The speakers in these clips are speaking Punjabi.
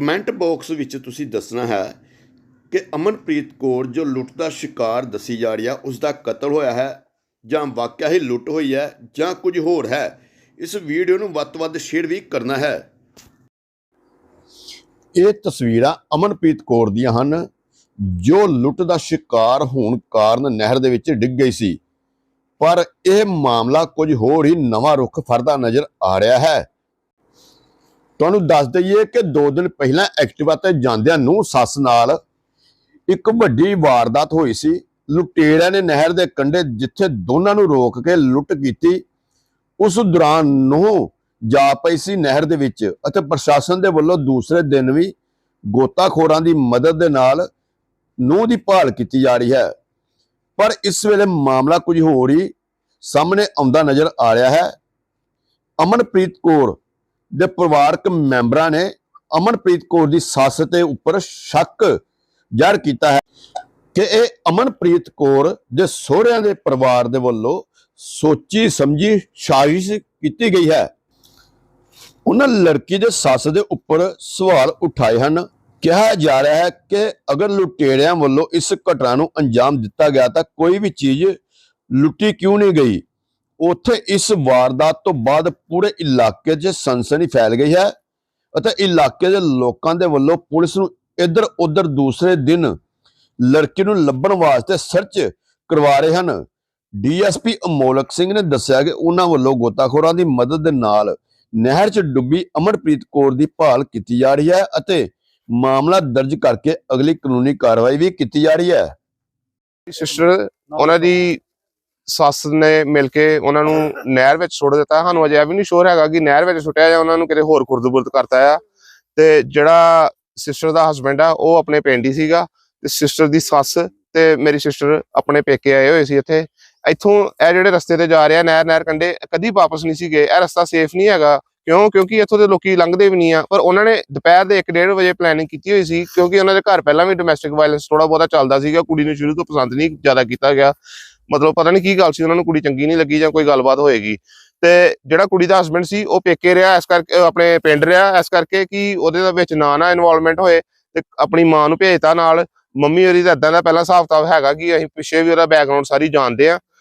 ਕਮੈਂਟ ਬਾਕਸ ਵਿੱਚ ਤੁਸੀਂ ਦੱਸਣਾ ਹੈ ਕਿ ਅਮਨਪ੍ਰੀਤ ਕੌਰ ਜੋ ਲੁੱਟ ਦਾ ਸ਼ਿਕਾਰ ਦੱਸੀ ਜਾ ਰਹੀ ਹੈ ਉਸ ਦਾ ਕਤਲ ਹੋਇਆ ਹੈ ਜਾਂ ਵਾਕਿਆ ਹੀ ਲੁੱਟ ਹੋਈ ਹੈ ਜਾਂ ਕੁਝ ਹੋਰ ਹੈ, ਇਸ ਵੀਡੀਓ ਨੂੰ ਵੱਧ ਤੋਂ ਵੱਧ ਸ਼ੇਅਰ ਵੀ ਕਰਨਾ ਹੈ। ਇਹ ਤਸਵੀਰਾਂ ਅਮਨਪ੍ਰੀਤ ਕੌਰ ਦੀਆਂ ਹਨ, ਜੋ ਲੁੱਟ ਦਾ ਸ਼ਿਕਾਰ ਹੋਣ ਕਾਰਨ ਨਹਿਰ ਦੇ ਵਿੱਚ ਡਿੱਗ ਗਈ ਸੀ। ਪਰ ਇਹ ਮਾਮਲਾ ਕੁਝ ਹੋਰ ਹੀ ਨਵਾਂ ਰੁਖ ਫੜਦਾ ਨਜ਼ਰ ਆ ਰਿਹਾ ਹੈ। ਤੁਹਾਨੂੰ ਦੱਸ ਦਈਏ ਕਿ 2 ਦਿਨ ਪਹਿਲਾਂ ਐਕਟਿਵਾ ਤੇ ਜਾਂਦਿਆਂ ਨੂੰ ਸੱਸ ਨਾਲ ਇੱਕ ਵੱਡੀ ਵਾਰਦਾਤ ਹੋਈ ਸੀ। ਲੁਟੇਰਿਆਂ ਨੇ ਨਹਿਰ ਦੇ ਕੰਢੇ ਜਿੱਥੇ ਦੋਨਾਂ ਨੂੰ ਰੋਕ ਕੇ ਲੁੱਟ ਕੀਤੀ, ਉਸ ਦੌਰਾਨ ਨੂੰ ਜਾ ਪਈ ਸੀ ਨਹਿਰ ਦੇ ਵਿੱਚ ਅਤੇ ਪ੍ਰਸ਼ਾਸਨ ਦੇ ਵੱਲੋਂ ਦੂਸਰੇ ਦਿਨ ਵੀ ਗੋਤਾਖੋਰਾਂ ਦੀ ਮਦਦ ਦੇ ਨਾਲ ਨੂੰਹ ਦੀ ਭਾਲ ਕੀਤੀ ਜਾ ਰਹੀ ਹੈ। ਪਰ ਇਸ ਵੇਲੇ ਮਾਮਲਾ ਕੁਝ ਹੋਰ ਹੀ ਸਾਹਮਣੇ ਆਉਂਦਾ ਨਜ਼ਰ ਆ ਰਿਹਾ ਹੈ। ਅਮਨਪ੍ਰੀਤ ਕੌਰ ਦੇ ਪਰਿਵਾਰਕ ਮੈਂਬਰਾਂ ਨੇ ਅਮਨਪ੍ਰੀਤ ਕੌਰ ਦੀ ਸੱਸ ਤੇ ਉੱਪਰ ਸ਼ੱਕ ਜ਼ਾਹਰ ਕੀਤਾ ਹੈ ਕਿ ਇਹ ਅਮਨਪ੍ਰੀਤ ਕੌਰ ਦੇ ਸਹੁਰਿਆਂ ਦੇ ਪਰਿਵਾਰ ਦੇ ਵੱਲੋਂ ਸੋਚੀ ਸਮਝੀ ਸਾਜ਼ਿਸ਼ ਕੀਤੀ ਗਈ ਹੈ। ਉਹਨਾਂ ਲੜਕੀ ਦੇ ਸੱਸ ਦੇ ਉੱਪਰ ਸਵਾਲ ਉਠਾਏ ਹਨ। ਕਿਹਾ ਜਾ ਰਿਹਾ ਹੈ ਕਿ ਅਗਰ ਲੁਟੇਰਿਆਂ ਵੱਲੋਂ ਇਸ ਘਟਨਾ ਨੂੰ ਅੰਜਾਮ ਦਿੱਤਾ ਗਿਆ ਤਾਂ ਕੋਈ ਵੀ ਚੀਜ਼ ਲੁੱਟੀ ਕਿਉਂ ਨਹੀਂ ਗਈ? ਉੱਥੇ ਇਸ ਵਾਰਦਾਤ ਤੋਂ ਬਾਅਦ ਪੂਰੇ ਇਲਾਕੇ 'ਚ ਸਨਸਨੀ ਫੈਲ ਗਈ ਹੈ ਅਤੇ ਇਲਾਕੇ ਦੇ ਲੋਕਾਂ ਦੇ ਵੱਲੋਂ ਪੁਲਿਸ ਨੂੰ ਇੱਧਰ ਉੱਧਰ ਦੂਸਰੇ ਦਿਨ ਲੜਕੀ ਨੂੰ ਲੱਭਣ ਵਾਸਤੇ ਸਰਚ ਕਰਵਾ ਰਹੇ ਹਨ। ਡੀਐਸਪੀ ਅਮੋਲਕ ਸਿੰਘ ਨੇ ਦੱਸਿਆ ਕਿ ਉਹਨਾਂ ਵੱਲੋਂ ਗੋਤਾਖੋਰਾਂ ਦੀ ਮਦਦ ਦੇ ਨਾਲ ਨਹਿਰ 'ਚ ਡੁੱਬੀ ਅਮਰਪ੍ਰੀਤ ਕੌਰ ਦੀ ਭਾਲ ਕੀਤੀ ਜਾ ਰਹੀ ਹੈ ਅਤੇ ਮਾਮਲਾ ਦਰਜ ਕਰਕੇ ਅਗਲੀ ਕਾਨੂੰਨੀ ਕਾਰਵਾਈ ਵੀ ਕੀਤੀ ਜਾ ਰਹੀ ਹੈ। ਸਿਸਟਰ ਉਹਨਾਂ ਦੀ ਸੱਸ ਨੇ ਮਿਲ ਕੇ ਉਹਨਾਂ ਨੂੰ ਨਹਿਰ ਵਿੱਚ ਸੁੱਟ ਦਿੱਤਾ। ਸਾਨੂੰ ਅਜੇ ਵੀ ਨਹੀਂ ਸ਼ੋਰ ਹੈਗਾ ਕਿ ਨਹਿਰ ਵਿੱਚ ਸੁੱਟਿਆ ਜਾਂ ਉਹਨਾਂ ਨੂੰ ਕਿਤੇ ਹੋਰ ਖੁਰਦ-ਬੁਰਦ ਕਰਤਾ ਆ। ਤੇ ਜਿਹੜਾ ਸਿਸਟਰ ਦਾ ਹਸਬੰਡ ਆ, ਉਹ ਆਪਣੇ ਪਿੰਡ ਹੀ ਸੀਗਾ ਤੇ ਸਿਸਟਰ ਦੀ ਸੱਸ ਤੇ ਮੇਰੀ ਸਿਸਟਰ ਆਪਣੇ ਪੇਕੇ ਆਏ ਹੋਏ ਸੀ ਇੱਥੇ। ਇੱਥੋਂ ਇਹ ਜਿਹੜੇ ਰਸਤੇ ਤੇ ਜਾ ਰਿਹਾ ਨਹਿਰ ਨਹਿਰ ਕੰਡੇ ਕਦੀ ਵਾਪਸ ਨਹੀਂ ਸੀ ਗਏ। ਇਹ ਰਸਤਾ ਸੇਫ ਨਹੀਂ ਹੈਗਾ। ਕਿਉਂ? ਕਿਉਂਕਿ ਇੱਥੋਂ ਦੇ ਲੋਕੀ ਲੰਘਦੇ ਵੀ ਨਹੀਂ ਆ। ਪਰ ਉਹਨਾਂ ਨੇ ਦੁਪਹਿਰ ਦੇ 1:30 ਵਜੇ ਪਲੈਨਿੰਗ ਕੀਤੀ ਹੋਈ ਸੀ, ਕਿਉਂਕਿ ਉਹਨਾਂ ਦੇ ਘਰ ਪਹਿਲਾਂ ਵੀ ਡੋਮੈਸਟਿਕ ਵਾਇਲੈਂਸ ਥੋੜਾ ਬਹੁਤਾ ਚੱਲਦਾ ਸੀਗਾ। ਕੁੜੀ ਨੂੰ ਸ਼ੁਰੂ ਤੋਂ ਪਸੰਦ ਨਹੀਂ ਜ਼ਿਆਦਾ ਕੀਤਾ ਗਿਆ। ਮਤਲਬ ਪਤਾ ਨਹੀਂ ਕੀ ਗੱਲ ਸੀ, ਉਹਨਾਂ ਨੂੰ ਕੁੜੀ ਚੰਗੀ ਨਹੀਂ ਲੱਗੀ ਜਾਂ ਕੋਈ ਗੱਲਬਾਤ ਹੋਏਗੀ। ਤੇ ਜਿਹੜਾ ਕੁੜੀ ਦਾ ਹਸਬੰਡ ਸੀ, ਉਹ ਪੇਕੇ ਰਿਹਾ ਇਸ ਕਰਕੇ ਆਪਣੇ ਪਿੰਡ ਰਿਹਾ ਇਸ ਕਰਕੇ ਕਿ ਉਹਦੇ ਦੇ ਵਿੱਚ ਨਾ ਨਾ ਇਨਵੋਲਵਮੈਂਟ ਹੋਏ ਤੇ ਆਪਣੀ ਮਾਂ ਨੂੰ ਭੇਜਤਾ ਨਾਲ। ਮੰਮੀ ਹੋਰੀ ਦਾ ਇਦਾਂ ਦਾ ਪਹਿਲਾਂ ਹਿਸਾਬ ਕਿਤਾਬ ਹੈਗਾ ਕਿ ਅਸੀਂ ਪਿੱਛੇ ਵੀ ਉਹਦਾ ਬੈਕਗ੍ਰਾਉਂਡ ਸਾਰੀ ਜਾਣਦੇ ਆ।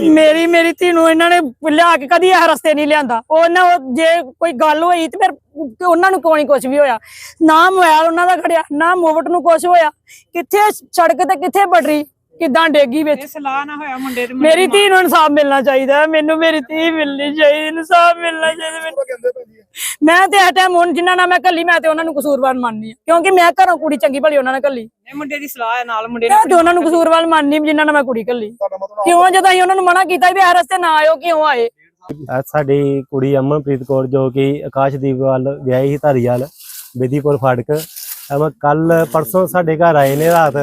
ਮੇਰੀ ਮੇਰੀ ਧੀ ਨੂੰ ਇਹਨਾਂ ਨੇ ਲਿਆ ਕੇ ਕਦੀ ਇਹ ਰਸਤੇ ਨਹੀਂ ਲਿਆਂਦਾ। ਉਹ ਨਾ ਜੇ ਕੋਈ ਗੱਲ ਹੋਈ ਤੇ ਫਿਰ ਉਹਨਾਂ ਨੂੰ ਕੋਈ ਕੁਝ ਵੀ ਹੋਇਆ? ਨਾ ਮੋਬਾਈਲ ਉਹਨਾਂ ਦਾ ਖੜਿਆ, ਨਾ ਮੋਵਟ ਨੂੰ ਕੁਝ ਹੋਇਆ। ਕਿੱਥੇ ਸੜਕ ਤੇ ਕਿੱਥੇ ਬਟਰੀ? ਕਿਦਾਂ ਡੇਗੀ ਵਿੱਚ? ਸਲਾਹ ਨਾ ਹੋਇਆ ਮੁੰਡੇ ਦੇ ਮੁੰਡੇ ਮੇਰੀ ਧੀ ਨੂੰ ਇਨਸਾਫ ਮਿਲਣਾ ਚਾਹੀਦਾ। ਮੈਨੂੰ ਮੇਰੀ ਧੀ ਮਿਲਣੀ ਚਾਹੀਦੀ ਇਨਸਾਫ ਮਿਲਣਾ ਚਾਹੀਦਾ ਮੈਨੂੰ। ਮੈਂ ਤੇ ਇਹ ਟਾਈਮ ਹੁਣ ਜਿਨ੍ਹਾਂ ਨਾਲ ਮੈਂ ਕੱਲੀ ਮੈਂ ਤੇ ਉਹਨਾਂ ਨੂੰ ਕਸੂਰਵਾਰ ਮੰਨਨੀ ਆ ਕਿਉਂਕਿ ਮੈਂ ਘਰੋਂ ਕੁੜੀ ਚੰਗੀ ਭਲੀ ਉਹਨਾਂ ਨਾਲ ਕੱਲੀ ਇਹ ਮੁੰਡੇ ਦੀ ਸਲਾਹ ਹੈ ਨਾਲ ਮੁੰਡੇ ਮੈਂ ਤੇ ਉਹਨਾਂ ਨੂੰ ਕਸੂਰਵਾਰ ਮੰਨਨੀ ਜਿਨ੍ਹਾਂ ਨਾਲ ਮੈਂ ਕੁੜੀ ਕੱਲੀ ਕਿਉਂ? ਜਦੋਂ ਅਸੀਂ ਉਹਨਾਂ ਨੂੰ ਮਨਾ ਕੀਤਾ ਵੀ ਇਹ ਰਸਤੇ ਨਾ ਆਇਓ ਕਿਉਂ ਆਏ? ਸਾਡੀ ਕੁੜੀ ਅਮਨਪ੍ਰੀਤ ਕੌਰ ਜੋ ਕਿ ਆਕਾਸ਼ਦੀਪ ਵੱਲ ਵਿਆਹੀ ਸੀ ਧਾਰੀਵਾਲ ਬੇਦੀਪੁਰ ਫਾਟਕ। ਅਮ ਕੱਲ ਪਰਸੋਂ ਸਾਡੇ ਘਰ ਆਏ ਨੇ ਰਾਤ।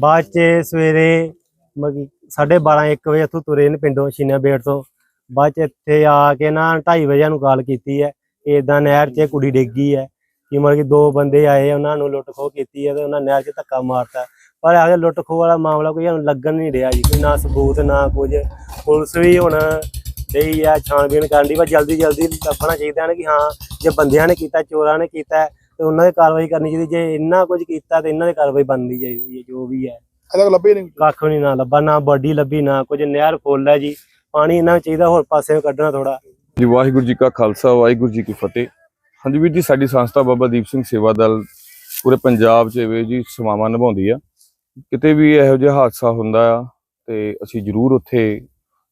ਬਾਅਦ ਚ ਸਵੇਰੇ ਮਗੀ 12:30 1 ਵਜੇ ਇੱਥੋਂ ਤੁਰੇ ਨੇ ਪਿੰਡੋਂ ਸ਼ੀਨਾ ਬੇੜ ਤੋਂ। ਬਾਅਦ ਚ ਇੱਥੇ ਆ ਕੇ ਨਾ 2:30 ਵਜੇ ਨੂੰ ਕਾਲ ਕੀਤੀ ਹੈ। ਕਿ ਏਦਾਂ ਨਹਿਰ 'ਚ ਕੁੜੀ ਡਿੱਗੀ ਹੈ ਕਿ ਮਤਲਬ ਕਿ ਦੋ ਬੰਦੇ ਆਏ, ਉਹਨਾਂ ਨੂੰ ਲੁੱਟ ਖੋਹ ਕੀਤੀ ਹੈ ਤੇ ਉਹਨਾਂ ਨਹਿਰ 'ਚ ਧੱਕਾ ਮਾਰਤਾ। ਪਰ ਆਗੇ ਲੁੱਟ ਖੋਹ ਵਾਲਾ ਮਾਮਲਾ ਕੋਈ ਸਾਨੂੰ ਲੱਗਣ ਨਹੀਂ ਰਿਹਾ ਜੀ, ਕੋਈ ਨਾ ਸਬੂਤ, ਨਾ ਕੁਝ। ਪੁਲਿਸ ਵੀ ਹੁਣ ਡਈ ਆ, ਛਾਣਬੀਣ ਕਰਨ ਦੀ, ਪਰ ਜਲਦੀ ਜਲਦੀ ਲੱਭਣਾ ਚਾਹੀਦਾ ਹੈ ਕਿ ਹਾਂ, ਜੇ ਬੰਦਿਆਂ ਨੇ ਕੀਤਾ, ਚੋਰਾਂ ਨੇ ਕੀਤਾ ਤੇ ਉਹਨਾਂ ਦੀ ਕਾਰਵਾਈ ਕਰਨੀ ਚਾਹੀਦੀ ਜੇ ਇੰਨਾ ਕੁਝ ਕੀਤਾ ਤੇ ਇਹਨਾਂ ਦੀ ਕਾਰਵਾਈ ਬਣਨੀ ਚਾਹੀਦੀ ਹੈ ਜੋ ਵੀ ਹੈ। ਅਜੇ ਲੱਭੇ ਨਹੀਂ ਕੱਖ ਨਹੀਂ ਨਾ ਲੱਭਾ ਨਾ ਬਾਡੀ ਲੱਭੀ ਨਾ ਕੁਝ ਨਹਿਰ ਫੁੱਲ ਹੈ ਜੀ। ਪਾਣੀ ਇਹਨਾਂ ਨੂੰ ਚਾਹੀਦਾ ਹੋਰ ਪਾਸੇ ਕੱਢਣਾ ਥੋੜਾ ਜੀ ਵਾਹਿਗੁਰੂ ਜੀ ਕਾ ਖਾਲਸਾ ਵਾਹਿਗੁਰੂ ਜੀ ਕੀ ਫਤਿਹ। ਹਾਂਜੀ ਵੀਰ ਜੀ ਸਾਡੀ ਸੰਸਥਾ ਬਾਬਾ ਦੀਪ ਸਿੰਘ ਸੇਵਾ ਦਲ ਪੂਰੇ ਪੰਜਾਬ 'ਚ ਇਹ ਜੀ ਸੇਵਾਵਾਂ ਨਿਭਾਉਂਦੀ ਆ। ਕਿਤੇ ਵੀ ਇਹੋ ਜਿਹਾ ਹਾਦਸਾ ਹੁੰਦਾ ਆ ਤੇ ਅਸੀਂ ਜ਼ਰੂਰ ਉੱਥੇ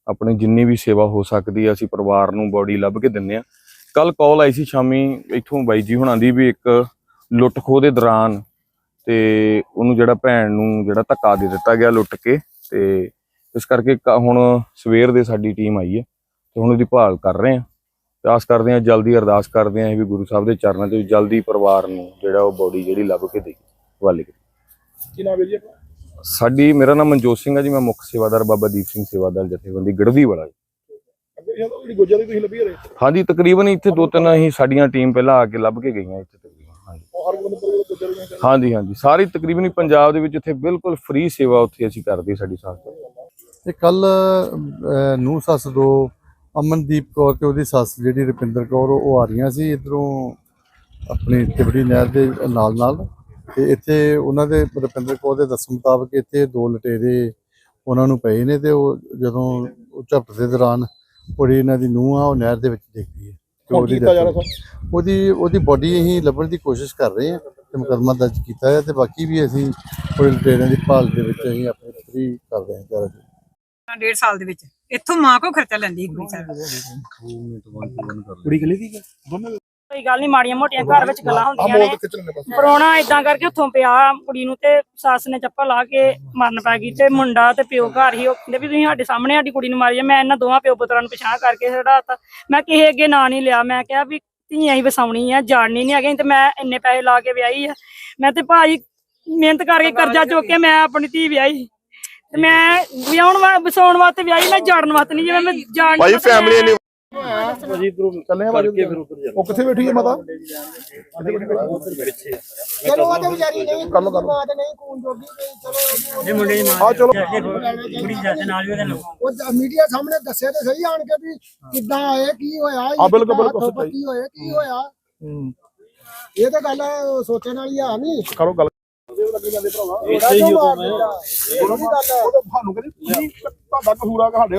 ਆਪਣੀ ਜਿੰਨੀ ਵੀ ਸੇਵਾ ਹੋ ਸਕਦੀ ਆ ਅਸੀਂ ਪਰਿਵਾਰ ਨੂੰ ਬੋਡੀ ਲੱਭ ਕੇ ਦਿੰਨੇ ਆ। ਕੱਲ ਕਾਲ ਆਈ ਸੀ ਸ਼ਾਮੀ ਇੱਥੋਂ ਬਾਈ ਜੀ ਹੁਣਾਂ ਦੀ ਵੀ ਇੱਕ ਲੁੱਟ ਖੋਹ ਦੇ ਦੌਰਾਨ ਤੇ ਉਹਨੂੰ ਜਿਹੜਾ ਭੈਣ ਨੂੰ ਜਿਹੜਾ ਧੱਕਾ ਦੇ ਦਿੱਤਾ ਗਿਆ ਲੁੱਟ ਕੇ ਤੇ ਇਸ ਕਰਕੇ ਹੁਣ ਸਵੇਰ ਦੇ ਸਾਡੀ ਟੀਮ ਆਈ ਹੈ ਤੇ ਹੁਣ ਉਹਦੀ ਭਾਲ ਕਰ ਰਹੇ ਆ ਤੇ ਆਸ ਕਰਦੇ ਆ ਜਲਦੀ ਅਰਦਾਸ ਕਰਦੇ ਆ ਵੀ ਗੁਰੂ ਸਾਹਿਬ ਦੇ ਚਰਨਾਂ ਵੀ ਜਲਦੀ ਪਰਿਵਾਰ ਨੂੰ ਜਿਹੜਾ ਉਹ ਬੋਡੀ ਜਿਹੜੀ ਲੱਭ ਕੇ ਦੇ ਕਰੀ ਕੀ। ਨਾਮ ਹੈ ਜੀ? ਸਾਡੀ ਮੇਰਾ ਨਾਮ ਮਨਜੋਤ ਸਿੰਘ ਹੈ ਜੀ ਮੈਂ ਮੁੱਖ ਸੇਵਾਦਾਰ ਬਾਬਾ ਦੀਪ ਸਿੰਘ ਸੇਵਾਦਾਰ ਜਥੇਬੰਦੀ ਗੜਦੀ ਵਾਲਾ ਜੀ। ਅੱਗੇ ਇਹ ਤਾਂ ਜਿਹੜੀ ਗੋਜਾ ਦੀ ਤੁਸੀਂ ਲੱਭੀ ਰਹੇ ਹਾਂਜੀ ਤਕਰੀਬਨ ਇੱਥੇ ਦੋ ਤਿੰਨ ਹੀ ਸਾਡੀਆਂ ਟੀਮ ਪਹਿਲਾਂ ਆ ਕੇ ਲੱਭ ਕੇ ਗਈਆਂ ਇੱਥੇ ਤਕਰੀਬਨ ਹਾਂਜੀ। ਉਹ ਹਰ ਬੰਦੇ ਕੋਲ ਗੋਜਾ ਦੀਆਂ ਹਾਂਜੀ ਹਾਂਜੀ। ਸਾਰੀ ਤਕਰੀਬਨ ਹੀ ਪੰਜਾਬ ਦੇ ਵਿੱਚ ਇੱਥੇ ਬਿਲਕੁਲ ਫ੍ਰੀ ਸੇਵਾ ਉੱਥੇ ਅਸੀਂ ਕਰਦੇ ਸਾਡੀ ਸੰਸਥਾ ਤੇ ਕੱਲ ਨੂੰ ਸੱਸ ਦੋ ਅਮਨਦੀਪ ਕੌਰ ਤੇ ਉਹਦੀ ਸੱਸ ਜਿਹੜੀ ਰੁਪਿੰਦਰ ਕੌਰ ਉਹ ਆ ਰਹੀਆਂ ਸੀ ਇਧਰੋਂ ਆਪਣੀ ਤਿਬੜੀ ਨਹਿਰ ਦੇ ਨਾਲ ਨਾਲ। ਤੇ ਇੱਥੇ ਉਹਨਾਂ ਦੇ ਰੁਪਿੰਦਰ ਕੌਰ ਦੇ ਦੱਸਣ ਮੁਤਾਬਕ ਇੱਥੇ ਦੋ ਲਟੇਰੇ ਉਹਨਾਂ ਨੂੰ ਪਏ ਨੇ ਤੇ ਉਹ ਜਦੋਂ ਉਹ ਝਪਟ ਦੇ ਦੌਰਾਨ ਕੁੜੀ ਇਹਨਾਂ ਦੀ ਨੂੰਹ ਆ ਉਹ ਨਹਿਰ ਦੇ ਵਿੱਚ ਡਿੱਗ ਪਈ ਹੈ। ਤੇ ਹੁਣ ਉਹਦੀ ਕੀਤਾ ਜਾ death ਰਿਹਾ ਹੋ ਗਈ। ਉਹਦੀ ਉਹਦੀ ਬੋਡੀ ਅਸੀਂ ਲੱਭਣ ਦੀ ਕੋਸ਼ਿਸ਼ ਕਰ ਰਹੇ ਹਾਂ ਤੇ ਮੁਕੱਦਮਾ ਦਰਜ ਕੀਤਾ ਹੈ ਤੇ ਬਾਕੀ ਵੀ ਅਸੀਂ ਕੁੜੀ ਲਟੇਰਿਆਂ ਦੀ ਭਾਲ ਦੇ ਵਿੱਚ ਅਸੀਂ ਆਪਣੇ ਫਰੀ ਕਰ ਰਹੇ ਹਾਂ ਚਾਰਾ ਡੇਢ ਸਾਲ ਦੇ ਵਿੱਚ। ਇੱਥੋਂ ਮਾਂ ਕੋ ਖਰਚਾ ਲੈਂਦੀ ਕੁੜੀ ਸਾਰਾ ਕੁੜੀ ਕਲੀ ਦੀ ਦੋਨੇ ਕੋਈ ਗੱਲ ਨਹੀਂ ਮਾੜੀਆਂ ਮੋਟੀਆਂ ਘਰ ਵਿੱਚ ਗੱਲਾਂ ਹੁੰਦੀਆਂ ਨੇ। ਪਰੋਣਾ ਇਦਾਂ ਕਰਕੇ ਉੱਥੋਂ ਪਿਆ ਕੁੜੀ ਨੂੰ ਤੇ ਸੱਸ ਨੇ ਚੱਪਲ ਲਾ ਕੇ ਮਰਨ ਪੈ ਗਈ ਤੇ ਮੁੰਡਾ ਤੇ ਪਿਓ ਘਰ ਹੀ ਉਹ ਕਹਿੰਦੇ ਵੀ ਤੁਸੀਂ ਸਾਡੇ ਸਾਹਮਣੇ ਸਾਡੀ ਕੁੜੀ ਨੂੰ ਮਾਰੀ ਆ ਮੈਂ ਇਹਨਾਂ ਦੋਵਾਂ ਪਿਓ ਪੁੱਤਰਾਂ ਨੂੰ ਪਛਾਣ ਕਰਕੇ ਛਡਾਤਾ। ਮੈਂ ਕਿਸੇ ਅੱਗੇ ਨਾਂ ਨਹੀਂ ਲਿਆ ਮੈਂ ਕਿਹਾ ਵੀ ਧੀਆਂ ਹੀ ਵਸਾਉਣੀ ਆ ਜਾਣਨੀ ਨਹੀਂ ਹੈਗੇ ਤੇ ਮੈਂ ਇੰਨੇ ਪੈਸੇ ਲਾ ਕੇ ਵਿਆਹੀ ਆ। ਮੈਂ ਤੇ ਭਾਈ ਮਿਹਨਤ ਕਰਕੇ ਕਰਜ਼ਾ ਚੁੱਕ ਕੇ ਮੈਂ ਆਪਣੀ ਧੀ ਵਿਆਹੀ ਤੇ ਮੈਂ ਵਿਆਹਣ ਵਸਾਉਣ ਵਾਸਤੇ ਵਿਆਹੀ ਮੈਂ ਜਾਣ ਵਾਸਤੇ ਨਹੀਂ ਜਿਵੇਂ ਮੈਂ ਜਾਣ ਭਾਈ ਫੈਮਿਲੀ ਚੱਲੇ ਆ ਬਾਜੂ ਉਹ ਕਿੱਥੇ ਬੈਠੀ ਹੈ ਮਾਤਾ? ਚਲੋ ਉਹ ਤੇ ਵਿਚਾਰੀ ਨਹੀਂ ਕਰ ਲਓ, ਕਰ ਲਓ। ਮਾਂ ਤੇ ਨਹੀਂ ਖੂਨ ਜੋਗੀ ਤੇ ਚਲੋ ਇਹ ਮੁੰਡੇ ਦੀ ਆ ਚਲੋ। ਕੁੜੀ ਜੱਜ ਨਾਲ ਵੀ ਉਹਦੇ ਨਾਲ। ਉਹ ਮੀਡੀਆ ਸਾਹਮਣੇ ਦੱਸਿਆ ਤੇ ਸਹੀ ਆਣ ਕੇ ਵੀ ਕਿੱਦਾਂ ਆਏ ਕੀ ਹੋਇਆ ਬਿਲਕੁਲ, ਬਿਲਕੁਲ, ਕੀ ਹੋਇਆ? ਇਹ ਤਾਂ ਗੱਲ ਸੋਚਣ ਵਾਲੀ ਆ ਨਹੀਂ। ਕਰੋ ਗੱਲ। ਇੱਥੇ ਹੀ ਉਹ ਮੈਂ ਉਹ ਤੁਹਾਨੂੰ ਕਹਿੰਦੇ ਤੁਹਾਡਾ ਕਸੂਰ ਸਾਡੇ